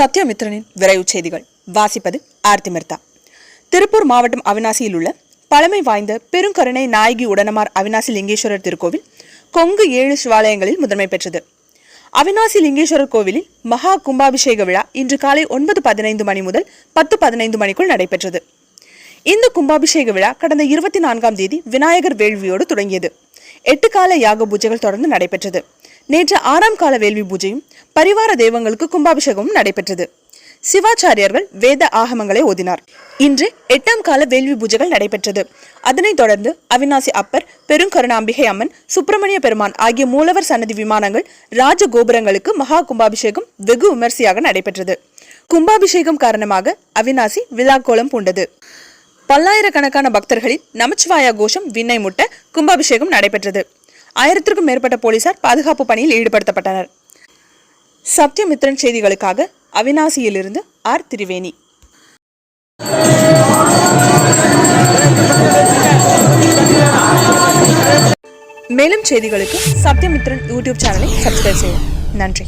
சத்யமித்ரனின் விரைவு செய்திகள். வாசிப்பது ஆர்த்தி மிர்தா. திருப்பூர் மாவட்டம் அவினாசியில் உள்ள பழமை வாய்ந்த பெருங்கருணை நாயகி உடனமார் அவினாசி லிங்கேஸ்வரர் திருக்கோவில் கொங்கு ஏழு சிவாலயங்களில் முதன்மை பெற்றது. அவினாசி லிங்கேஸ்வரர் கோவிலில் மகா கும்பாபிஷேக விழா இன்று காலை ஒன்பது பதினைந்து மணி முதல் பத்து பதினைந்து மணிக்குள் நடைபெற்றது. இந்த கும்பாபிஷேக விழா கடந்த இருபத்தி நான்காம் தேதி விநாயகர் வேள்வியோடு தொடங்கியது. எட்டு கால யாக பூஜைகள் தொடர்ந்து நடைபெற்றது. நேற்று ஆறாம் கால வேள்வி பூஜையும் பரிவார தெய்வங்களுக்கு கும்பாபிஷேகமும் நடைபெற்றது. சிவாச்சாரியர்கள் வேத ஆகமங்களை ஓதினார். இன்று எட்டாம் கால வேள்வி பூஜைகள் நடைபெற்றது. அதனைத் தொடர்ந்து அவினாசி அப்பர் பெருங்கருணாம்பிகை அம்மன் சுப்பிரமணிய பெருமான் ஆகிய மூலவர் சன்னதி விமானங்கள் ராஜ கோபுரங்களுக்கு மகா கும்பாபிஷேகம் வெகு விமர்சையாக நடைபெற்றது. கும்பாபிஷேகம் காரணமாக அவினாசி விழாக்கோலம் பூண்டது. பல்லாயிரக்கணக்கான பக்தர்களின் நமச்சிவாயா கோஷம் விண்ணை முட்ட கும்பாபிஷேகம் நடைபெற்றது. ஆயிரத்திற்கும் மேற்பட்ட போலீசார் பாதுகாப்பு பணியில் ஈடுபடுத்தப்பட்டனர். சத்யமித்ரன் செய்திகளுக்காக அவினாசியிலிருந்து ஆர் திரிவேணி. மேலும் செய்திகளுக்கு சத்யமித்ரன் யூடியூப் சேனலை சப்ஸ்கிரைப் செய்யும் நன்றி.